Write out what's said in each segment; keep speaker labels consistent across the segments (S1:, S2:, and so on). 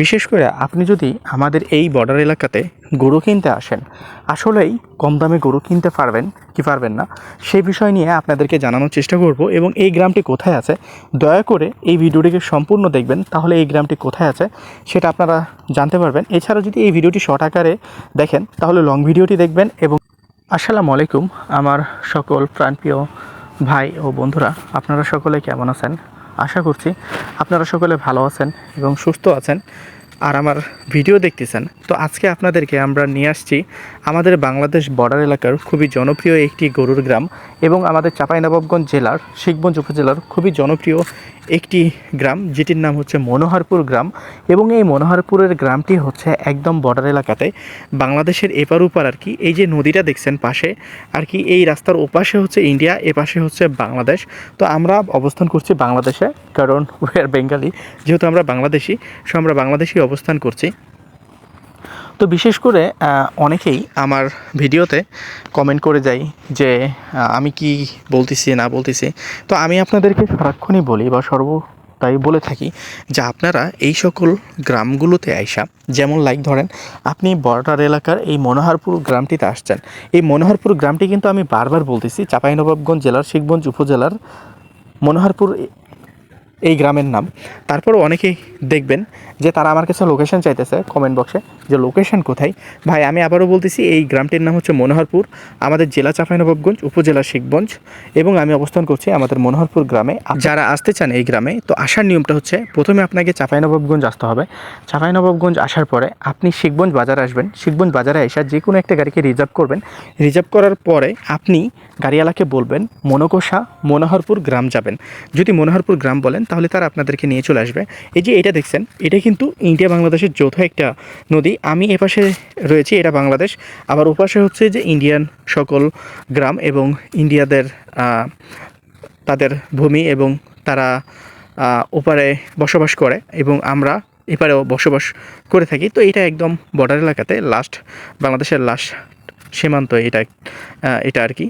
S1: বিশেষ করে আপনি যদি আমাদের এই বর্ডার এলাকাতে গরু কিনতে আসেন, আসলেই কম দামে গরু কিনতে পারবেন কি পারবেন না সেই বিষয় নিয়ে আপনাদেরকে জানানোর চেষ্টা করব এবং এই গ্রামটি কোথায় আছে, দয়া করে এই ভিডিওটিকে সম্পূর্ণ দেখবেন, তাহলে এই গ্রামটি কোথায় আছে সেটা আপনারা জানতে পারবেন। এছাড়া যদি এই ভিডিওটি শর্ট আকারে দেখেন, তাহলে লং ভিডিওটি দেখবেন এবং আসসালামু আলাইকুম, আমার সকল প্রাণপ্রিয় ভাই ও বন্ধুরা, আপনারা সকলে কেমন আছেন? আশা করছি আপনারা সকলে ভালো আছেন এবং সুস্থ আছেন। আর আমার ভিডিও দেখতেছেন। তো আজকে আপনাদেরকে আমরা নিয়ে আসছি আমাদের বাংলাদেশ বর্ডার এলাকার খুবই জনপ্রিয় একটি গরুর গ্রাম এবং আমাদের চাঁপাইনবাবগঞ্জ জেলার, শিখগঞ্জ উপজেলার খুবই জনপ্রিয় একটি গ্রাম, যেটির নাম হচ্ছে মনোহরপুর গ্রাম এবং এই মনোহরপুরের গ্রামটি হচ্ছে একদম বর্ডার এলাকাতে। বাংলাদেশের এপার ওপার আর কি, এই যে নদীটা দেখছেন পাশে, আর কি এই রাস্তার ওপাশে হচ্ছে ইন্ডিয়া, এপাশে হচ্ছে বাংলাদেশ। তো আমরা অবস্থান করছি বাংলাদেশে, কারণ উই আর বেঙ্গালি যেহেতু আমরা বাংলাদেশি, সো আমরা বাংলাদেশি অবস্থান করছি। তো বিশেষ করে অনেকেই আমার ভিডিওতে কমেন্ট করে যায় যে আমি কি বলতেছি, না বলতেছি। তো আমি আপনাদেরকে সারাক্ষণই বলি বা সর্ব তাই বলে থাকি যে, আপনারা এই সকল গ্রামগুলোতে আইসা যেমন লাইক ধরেন, আপনি বর্ডার এলাকার এই মনোহরপুর গ্রামটিতে আসছেন। এই মনোহরপুর গ্রামটি কিন্তু আমি বারবার বলতেছি, চাঁপাইনবাবগঞ্জ জেলার শিখগঞ্জ উপজেলার মনোহরপুর এই গ্রামের নাম। তারপর অনেকেই দেখবেন যে তারা আমার কাছে লোকেশন চাইতেছে কমেন্ট বক্সে যে লোকেশন কোথায়। ভাই, আমি আবারও বলতেছি, এই গ্রামটির নাম হচ্ছে মনোহরপুর, আমাদের জেলা চাঁপাইনবাবগঞ্জ, উপজেলা শিখগঞ্জ, এবং আমি অবস্থান করছি আমাদের মনোহরপুর গ্রামে। যারা আসতে চান এই গ্রামে, তো আসার নিয়মটা হচ্ছে, প্রথমে আপনাকে চাঁপাইনবাবগঞ্জ আসতে হবে। চাঁপাইনবাবগঞ্জ আসার পরে আপনি শিখগঞ্জ বাজার আসবেন। শিখগঞ্জ বাজারে এসে যে কোনো একটা গাড়িকে রিজার্ভ করবেন। রিজার্ভ করার পরে আপনি গাড়িওয়ালাকে বলবেন, মনোকষা মনোহরপুর গ্রাম যাবেন। যদি মনোহরপুর গ্রাম বলেন, তাহলে তারা আপনাদেরকে নিয়ে চলে আসবে। এই যে এটা দেখছেন, এটা কিন্তু ইন্ডিয়া বাংলাদেশের যৌথ একটা নদী। আমি এপাশে রয়েছি, এটা বাংলাদেশ। আবার ওপাশে হচ্ছে যে ইন্ডিয়ান সকল গ্রাম এবং ইন্ডিয়াদের তাদের ভূমি এবং তারা ওপারে বসবাস করে এবং আমরা এপারেও বসবাস করে থাকি। তো এটা একদম বর্ডার এলাকাতে লাস্ট বাংলাদেশের লাস্ট সীমান্ত এটা এটা আর কি।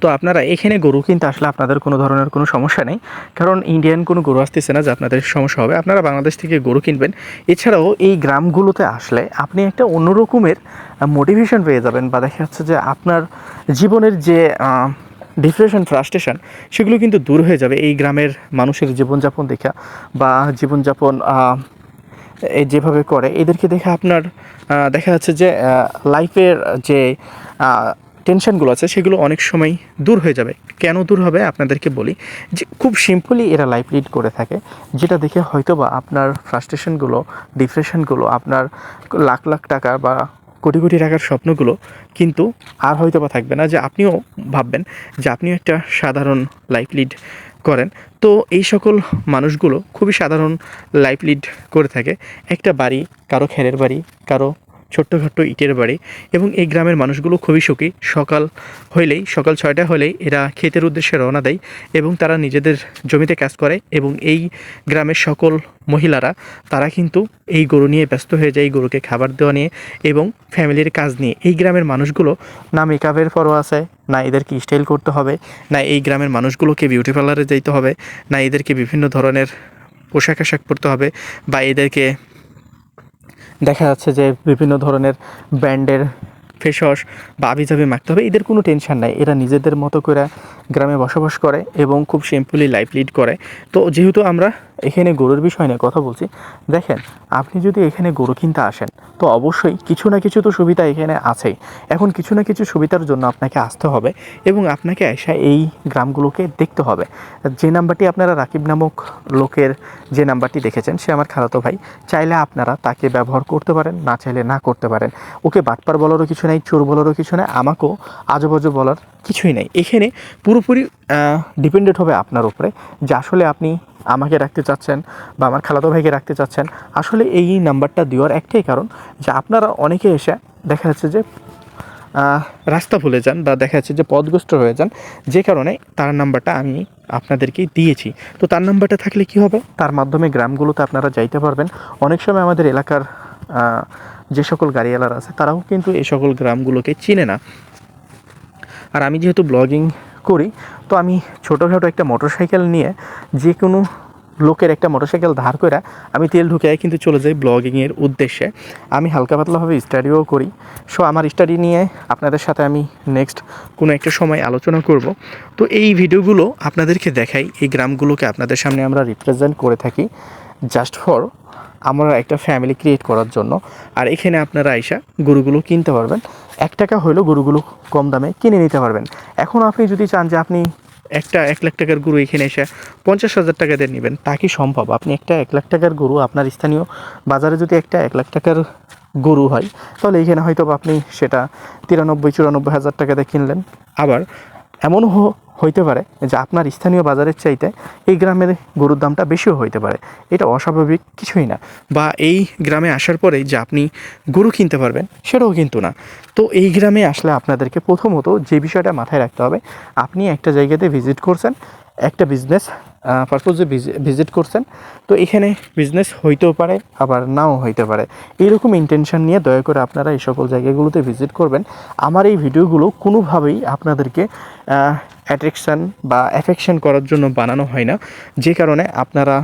S1: তো আপনারা এখানে গরু কিনতে আসলে আপনাদের কোনো ধরনের কোনো সমস্যা নেই। কারণ ইন্ডিয়ান কোনো গরু আসতেছে না যে আপনাদের সমস্যা হবে। আপনারা বাংলাদেশ থেকে গরু কিনবেন। এছাড়াও এই গ্রামগুলোতে আসলে আপনি একটা অন্যরকমের মোটিভেশন পেয়ে যাবেন বা দেখা যাচ্ছে যে আপনার জীবনের যে ডিপ্রেশন ফ্রাস্ট্রেশন সেগুলো কিন্তু দূর হয়ে যাবে। এই গ্রামের মানুষের জীবনযাপন দেখা বা জীবনযাপন যেভাবে করে, এদেরকে দেখে আপনার দেখা যাচ্ছে যে লাইফের যে টেনশনগুলো আছে, সেগুলো অনেক সময় দূর হয়ে যাবে। কেন দূর হবে? আপনাদেরকে বলি যে, খুব সিম্পলি এরা লাইফ লিড করে থাকে, যেটা দেখে হয়তো বা আপনার ফ্রাস্ট্রেশনগুলো ডিপ্রেশনগুলো আপনার লাখ লাখ টাকা বা কোটি কোটি টাকার স্বপ্নগুলো কিন্তু আর হয়তো বা থাকবে না। যে আপনিও ভাববেন যে আপনিও একটা সাধারণ লাইফ লিড করেন। তো এই সকল মানুষগুলো খুবই সাধারণ লাইফ লিড করে থাকে। একটা বাড়ি, কারও খেরের বাড়ি, কারও ছোট্টখাট্ট ইটের বাড়ি এবং এই গ্রামের মানুষগুলো খুবই সুখী। সকাল হইলেই, সকাল ছয়টা হলেই এরা ক্ষেতের উদ্দেশ্যে রওনা দেয় এবং তারা নিজেদের জমিতে কাজ করে এবং এই গ্রামের সকল মহিলারা, তারা কিন্তু এই গরু নিয়ে ব্যস্ত হয়ে যায় এই গরুকে খাবার দেওয়া নিয়ে এবং ফ্যামিলির কাজ নিয়ে। এই গ্রামের মানুষগুলো, না মেকআপের পরও আছে, না এদেরকে স্টাইল করতে হবে, না এই গ্রামের মানুষগুলোকে বিউটি পার্লারে যেতে হবে, না এদেরকে বিভিন্ন ধরনের পোশাক আশাক পরতে হবে, বা এদেরকে দেখা যাচ্ছে যে বিভিন্ন ধরনের ব্র্যান্ডের ফেস ওয়াশ বা আবিজাবি মাখতে হবে। এদের কোনো টেনশন নাই। এরা নিজেদের মতো করে গ্রামে বসবাস করে এবং খুব সিম্পলি লাইফ লিড করে। তো যেহেতু আমরা এখানে গরুর বিষয় নিয়ে কথা বলছি। দেখেন, আপনি যদি এখানে গরু কিনতে আসেন, তো অবশ্যই কিছু না কিছু তো সুবিধা এখানে আছেই। এখন কিছু না কিছু সুবিধার জন্য আপনাকে আসতে হবে এবং আপনাকে এসে এই গ্রামগুলোকে দেখতে হবে। যে নাম্বারটি আপনারা রাকিব নামক লোকের যে নাম্বারটি দেখেছেন, সে আমার খালাতো ভাই, চাইলে আপনারা তাকে ব্যবহার করতে পারেন, না চাইলে না করতে পারেন। ওকে বাটপার বলারও কিছু নাই, চোর বলারও কিছু নাই, আমাকেও আজেবাজে বলার কিছুই নাই। এখানে পুরোপুরি ডিপেন্ডেন্ট হবে আপনার উপরে। যে আসলে আপনি আমাকে রাখতে চাচ্ছেন বা আমার খালাতো ভাইকে রাখতে চাচ্ছেন, আসলে এই নাম্বারটা দেওয়ার একটাই কারণ যে আপনারা অনেকে এসে দেখা যাচ্ছে যে রাস্তা ভুলে যান বা দেখা যাচ্ছে যে পথগ্রস্ত হয়ে যান, যে কারণে তার নাম্বারটা আমি আপনাদেরকে দিয়েছি। তো তার নাম্বারটা থাকলে কি হবে? তার মাধ্যমে গ্রামগুলোতে আপনারা যাইতে পারবেন। অনেক সময় আমাদের এলাকার যে সকল গাড়িওয়ালারা আছে, তারাও কিন্তু এই সকল গ্রামগুলোকে চিনে না। আর আমি যেহেতু ব্লগিং করি, তো আমি ছোটোখাটো একটা মোটরসাইকেল নিয়ে যে কোনো লোকের একটা মোটরসাইকেল ধার করে আমি তেল ঢুকে কিন্তু চলে যাই ব্লগিংয়ের উদ্দেশ্যে। আমি হালকা পাতলাভাবে স্টাডিও করি। সো আমার স্টাডি নিয়ে আপনাদের সাথে আমি নেক্সট কোনো একটা সময় আলোচনা করব। তো এই ভিডিওগুলো আপনাদেরকে দেখাই। এই গ্রামগুলোকে আপনাদের সামনে আমরা রিপ্রেজেন্ট করে থাকি জাস্ট ফর আমরা একটা ফ্যামিলি ক্রিয়েট করার জন্য। আর এখানে আপনারা আইসা গরুগুলো কিনতে পারবেন। এক টাকা হলেও গরুগুলো কম দামে কিনে নিতে পারবেন। এখন আপনি যদি চান যে আপনি একটা এক লাখ টাকার গরু এখানে এসে পঞ্চাশ হাজার টাকা দিয়ে নেবেন। তা কি সম্ভব? আপনি একটা এক লাখ টাকার গরু, আপনার স্থানীয় বাজারে যদি একটা এক লাখ টাকার গরু হয়, তাহলে এখানে হয়তো আপনি সেটা তিরানব্বই, চুরানব্বই হাজার টাকা দিয়ে কিনলেন। আবার এমন হইতে পারে। যে আপনার স্থানীয় বাজারের চাইতে এই গ্রামের গরুর দামটা বেশিও হইতে পারে। এটা অস্বাভাবিক কিছুই না। বা এই গ্রামে আসার পরেই যে আপনি গরু কিনতে পারবেন, সেটাও কিন্তু না। তো এই গ্রামে আসলে আপনাদেরকে প্রথমত যে বিষয়টা মাথায় রাখতে হবে, আপনি একটা জায়গাতে ভিজিট করছেন, একটা বিজনেস পারপোজে ভিজিট করছেন। তো এখানে বিজনেস হইতেও পারে, আবার নাও হইতে পারে। এইরকম ইন্টেনশন নিয়ে দয়া করে আপনারা এই সকল জায়গাগুলোতে ভিজিট করবেন। আমার এই ভিডিওগুলো কোনোভাবেই আপনাদেরকে অ্যাট্রাকশান বা অ্যাফেকশন করার জন্য বানানো হয় না। যে কারণে আপনারা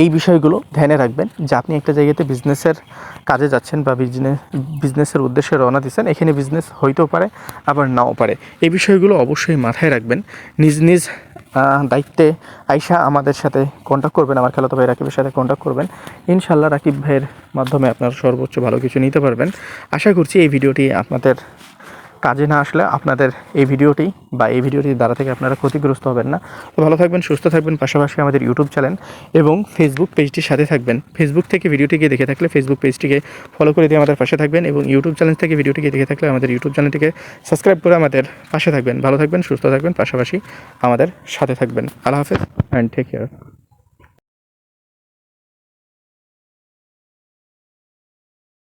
S1: এই বিষয়গুলো ধ্যানে রাখবেন যে আপনি একটা জায়গাতে বিজনেসের কাজে যাচ্ছেন বা বিজনেস বিজনেসের উদ্দেশ্যে রওনা দিচ্ছেন, এখানে বিজনেস হইতেও পারে, আবার নাও পারে। এই বিষয়গুলো অবশ্যই মাথায় রাখবেন। নিজ নিজ দায়িত্বে আইসা আমাদের সাথে কন্ট্যাক্ট করবেন, আমার খেলাতো ভাই রাকিবের সাথে কন্ট্যাক্ট করবেন। ইনশাল্লাহ রাকিব ভাইয়ের মাধ্যমে আপনারা সর্বোচ্চ ভালো কিছু নিতে পারবেন। আশা করছি এই ভিডিওটি আপনাদের কাজে না আসলে আপনাদের এই ভিডিওটি বা এই ভিডিওটির দ্বারা থেকে আপনারা ক্ষতিগ্রস্ত হবেন না। তো ভালো থাকবেন, সুস্থ থাকবেন, পাশাপাশি আমাদের ইউটিউব চ্যানেল এবং ফেসবুক পেজটির সাথে থাকবেন। ফেসবুক থেকে ভিডিওটিকে দেখে থাকলে ফেসবুক পেজটিকে ফলো করে দিয়ে আমাদের পাশে থাকবেন এবং ইউটিউব চ্যানেল থেকে ভিডিওটিকে দেখে থাকলে আমাদের ইউটিউব চ্যানেলটিকে সাবস্ক্রাইব করে আমাদের পাশে থাকবেন। ভালো থাকবেন, সুস্থ থাকবেন, পাশাপাশি আমাদের সাথে থাকবেন। আল্লাহ হাফেজ অ্যান্ড টেক কেয়ার